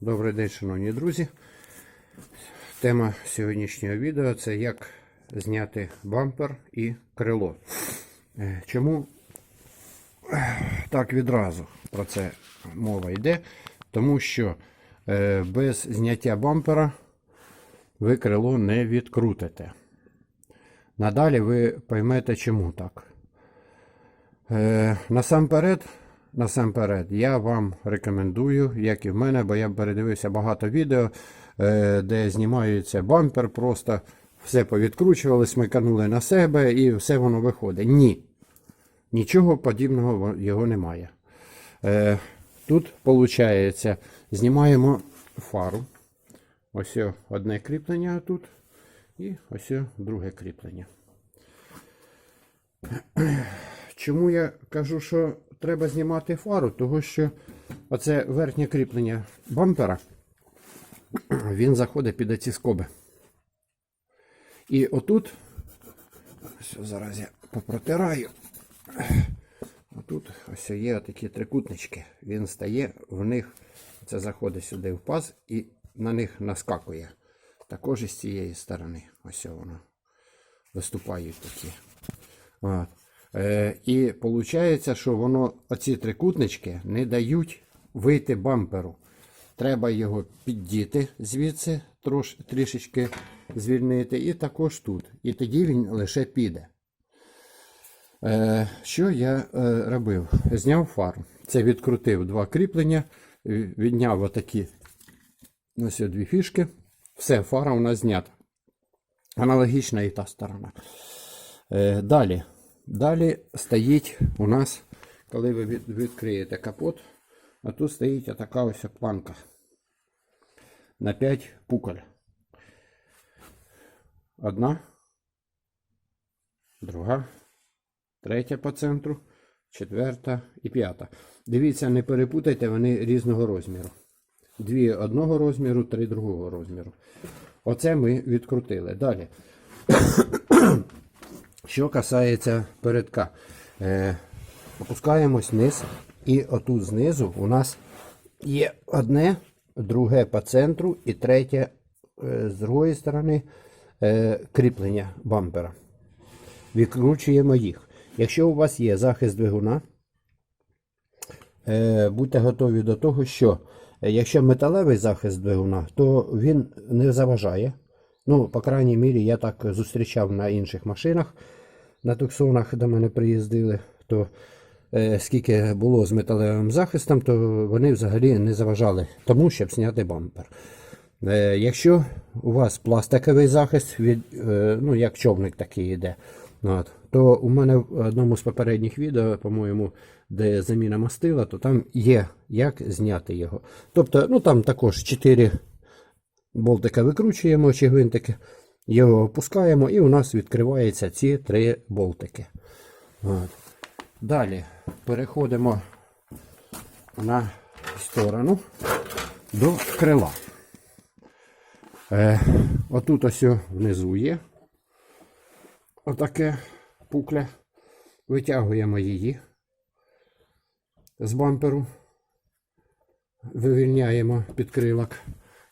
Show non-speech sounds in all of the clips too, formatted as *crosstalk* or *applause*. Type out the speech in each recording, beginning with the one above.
Добрий день, шановні друзі. Тема сьогоднішнього відео це як зняти бампер і крило. Е, Чому так відразу про це мова йде? Тому що е, без зняття бампера ви крило не відкрутите. Надалі ви поймете, чому так. Е, насамперед, насамперед, я вам рекомендую, як і в мене, бо я передивився багато відео, е, де знімається бампер, просто все повідкручували, смиканули на себе і все воно виходить. Ні. Нічого подібного його немає. Е, тут, виходить, знімаємо фару. Ось одне кріплення тут. І ось друге кріплення. Чому я кажу, що треба знімати фару? Тому що оце верхнє кріплення бампера, *clears throat* він заходить під оці скоби. І отут, ось зараз я попротираю. *clears throat* Отут ось є такі трикутнички. Він стає, в них це заходить сюди в паз і на них наскакує. Також із цієї сторони. Ось воно. Виступають такі. От. Е, і виходить, що воно, оці трикутнички не дають вийти бамперу. Треба його піддіти звідси, трош, трішечки звільнити, і також тут. І тоді він лише піде. Е, що я е, робив? Зняв фару. Це відкрутив два кріплення, е, відняв отакі ось дві фішки. Все, фара у нас знята. Аналогічна і та сторона. Е, далі. Далі стоїть у нас, коли ви відкриєте капот, а тут стоїть така ось планка на 5 пуколь. Одна, друга, третя по центру, четверта і п'ята. Дивіться, не перепутайте, вони різного розміру. Дві одного розміру, три другого розміру. Оце ми відкрутили. Далі. Що касається передка, е, опускаємось вниз, і отут знизу у нас є одне, друге по центру і третє е, з другої сторони е, кріплення бампера. Відкручуємо їх. Якщо у вас є захист двигуна, е, будьте готові до того, що е, якщо металевий захист двигуна, то він не заважає. Ну, по крайній мірі, я так зустрічав на інших машинах. На туксонах до мене приїздили, то е, скільки було з металевим захистом, то вони взагалі не заважали тому, щоб зняти бампер. Е, якщо у вас пластиковий захист, від, е, ну як човник такий йде, от, то у мене в одному з попередніх відео, по-моєму, де заміна мастила, то там є як зняти його. Тобто, ну там також 4 болтика викручуємо чи гвинтики, його опускаємо, і у нас відкриваються ці три болтики. Далі переходимо на сторону до крила. Е, отут ось внизу є отаке пукля. Витягуємо її з бамперу, вивільняємо підкрилок.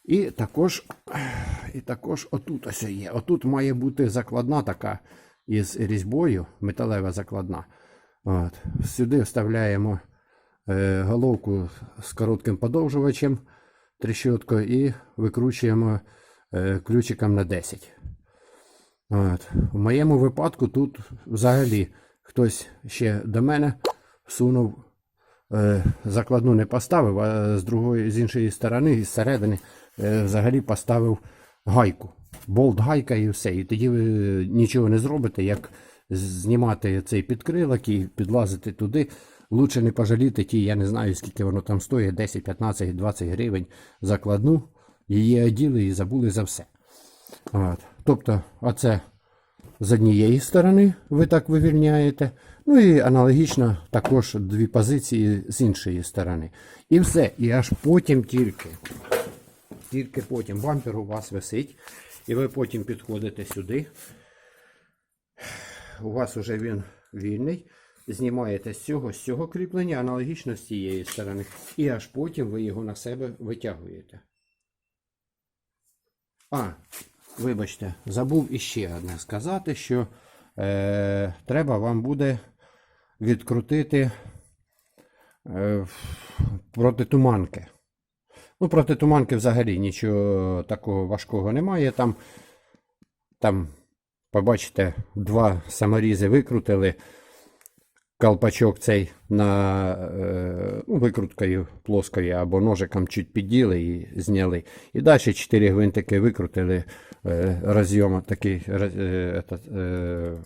І також, і також отут ось є. Отут має бути закладна така із різьбою, металева закладна. От. Сюди вставляємо е, головку з коротким подовжувачем, трещотку і викручуємо е, ключиком на 10. От. У моєму випадку тут взагалі хтось ще до мене всунув закладну не поставив, а з другої, з іншої сторони, з середини, е, взагалі поставив гайку. Болт гайка і все. І тоді ви нічого не зробите, як знімати цей підкрилок і підлазити туди. Лучше не пожаліти ті, я не знаю, скільки воно там стоїть, 10, 15, 20 гривень закладну. Її оділи і забули за все. От. Тобто, оце з однієї сторони ви так вивільняєте. Ну і аналогічно також дві позиції з іншої сторони. І все. І аж потім тільки. Тільки потім бампер у вас висить. І ви потім підходите сюди. У вас вже він вільний. знімаєте з цього, з цього кріплення, аналогічно з цієї сторони. І аж потім ви його на себе витягуєте. А, вибачте, забув іще одне сказати, що е, треба вам буде відкрутити е, протитуманки. Ну, проти туманки взагалі нічого такого важкого немає. Там, там побачите, два саморізи викрутили. Колпачок цей на е, ну, викруткою плоскою або ножиком чуть підділи і зняли. І далі чотири гвинтики викрутили е, розйом такий роз- е, этот, е,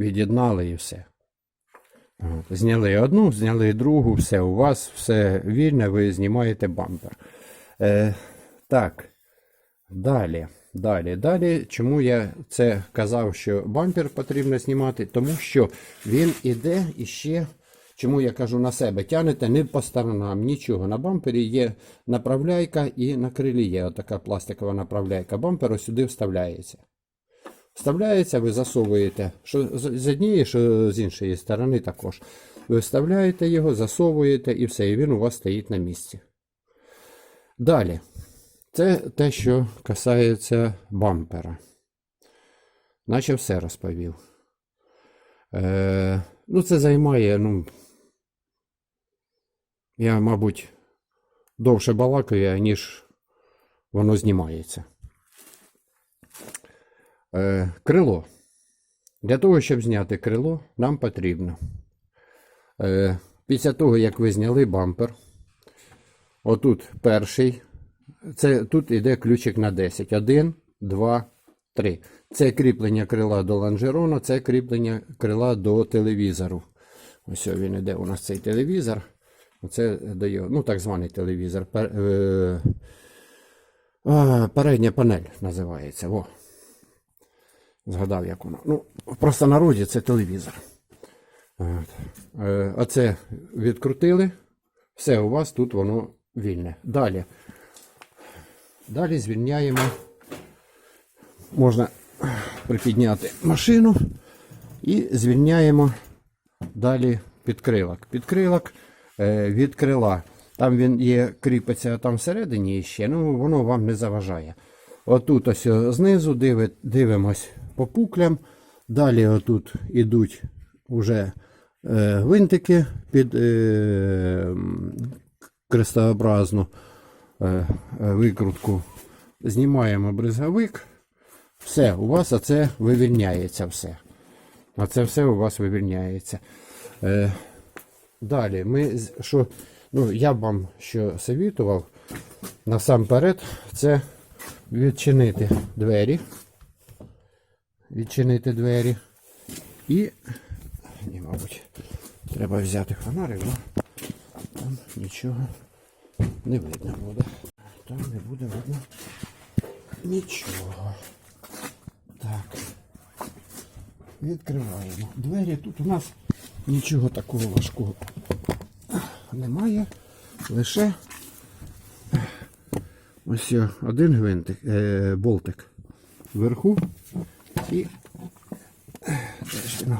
від'єднали і все. Зняли одну, зняли другу, все, у вас все вільне, ви знімаєте бампер. Е, так, далі, далі, далі. Чому я це казав, що бампер потрібно знімати? Тому що він іде іще. Чому я кажу на себе, тянете не по сторонам, нічого. На бампері є направляйка і на крилі є така пластикова направляйка. Бампер ось сюди вставляється. Вставляється, ви засовуєте що з однієї, що з іншої сторони також. Ви вставляєте його, засовуєте і все, і він у вас стоїть на місці. Далі. Це те, що касається бампера. Наче все розповів. Е, ну, це займає, ну. Я, мабуть, довше балакаю, ніж воно знімається. Е, крило. Для того, щоб зняти крило, нам потрібно. Е, після того, як ви зняли бампер, отут перший. Це тут іде ключик на 10. 1, 2, 3. Це кріплення крила до лонжерона, це кріплення крила до телевізору. Ось він іде у нас цей телевізор. Оце дає, ну так званий телевізор. Пер, е, передня панель називається. Во. Згадав, як воно. Ну, в простонароді це телевізор. От. Е, Оце відкрутили. Все, у вас тут воно вільне. Далі. Далі звільняємо. Можна припідняти машину і звільняємо далі підкрилок. Підкрилок е, від крила. Там він є, кріпиться там всередині ще, ну воно вам не заважає. Отут ось знизу дивимось по пуклям. Далі отут ідуть уже е, гвинтики під е, крестообразну е, викрутку. Знімаємо бризговик. Все, у вас оце вивільняється все. Оце все у вас вивільняється. Е, далі, ми, що, ну, я вам що совітував, насамперед, це відчинити двері. Відчинити двері. І, ні, мабуть, треба взяти фонарик, бо там нічого не видно буде. Там не буде видно нічого. Так. Відкриваємо. Двері тут у нас нічого такого важкого немає. Лише ось один гвинтик, е, болтик вверху і теж він.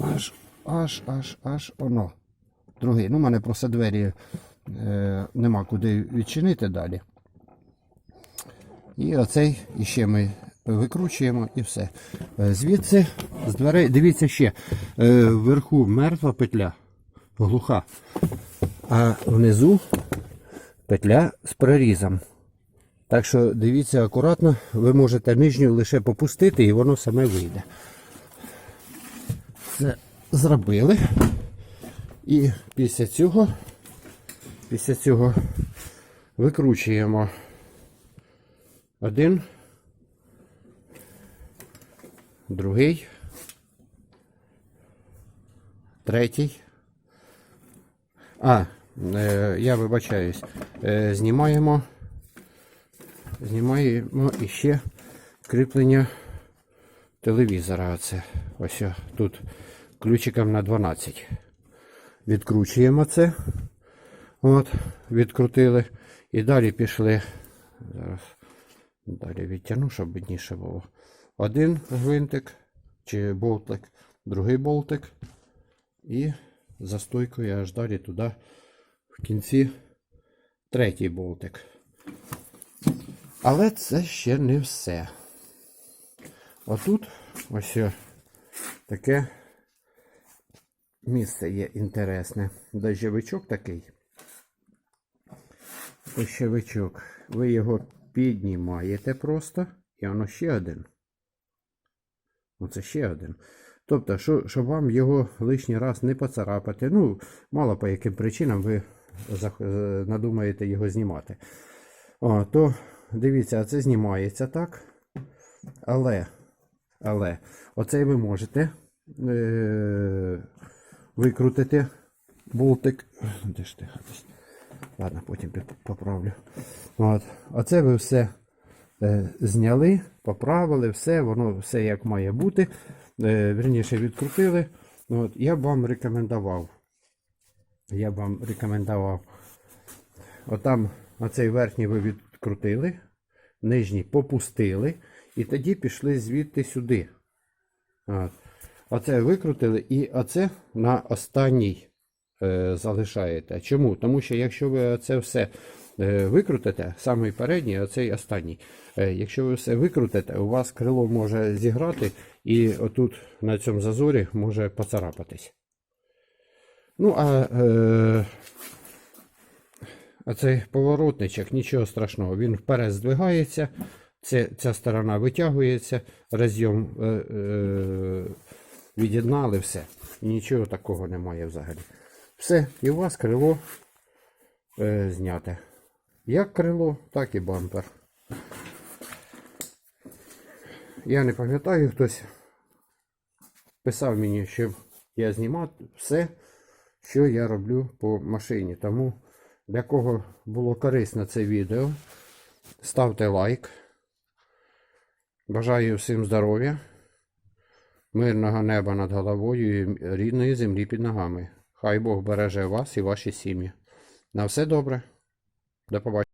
Аж, аж, аж, аж воно. Другий. Ну, у мене просто двері е, нема куди відчинити далі. І оцей іще ми викручуємо і все. Е, Звідси з дверей, дивіться ще, е, вверху мертва петля, глуха, а внизу петля з прорізом. Так що дивіться акуратно, ви можете нижню лише попустити і воно саме вийде. Це зробили. І після цього, після цього викручуємо один, другий, третій. А, е, я вибачаюсь. Е, знімаємо. Знімаємо іще кріплення телевізора. Оце. Ось тут ключиком на 12. Відкручуємо це. От, відкрутили. І далі пішли. Зараз. Далі відтягну, щоб видніше було. Один гвинтик чи болтик другий болтик. І за стойкою аж далі туди в кінці третій болтик. Але це ще не все. Отут ось таке місце є інтересне. Дощовичок такий. Дощовичок. Ви його піднімаєте просто, і воно ще один. Оце ще один. Тобто, що, щоб вам його лишній раз не поцарапати, ну, мало по яким причинам ви е, надумаєте його знімати. О, то дивіться, це знімається так. Але, але, оцей ви можете е- викрутити болтик. Де ж ти? Ладно, потім поправлю. От. Оце ви все е, зняли, поправили, все, воно все як має бути. Е, вірніше відкрутили. От. Я б вам рекомендував. Я б вам рекомендував. Отам оцей верхній ви відкрутили, нижній попустили, і тоді пішли звідти сюди. Оце викрутили, і оце на останній е, залишаєте. Чому? Тому що якщо ви це все е, викрутите, самий передній, оцей останній, е, якщо ви все викрутите, у вас крило може зіграти, і отут на цьому зазорі може поцарапатись. Ну, а а цей поворотничок, нічого страшного, він вперед здвигається, це, ця сторона витягується, розйом е, е, від'єднали все. І нічого такого немає взагалі. Все, і у вас крило е, зняте. Як крило, так і бампер. Я не пам'ятаю, хтось писав мені, що я знімав все, що я роблю по машині. Тому для кого було корисно це відео, ставте лайк. Бажаю всім здоров'я, мирного неба над головою і рідної землі під ногами. Хай Бог береже вас і ваші сім'ї. На все добре. До побачення.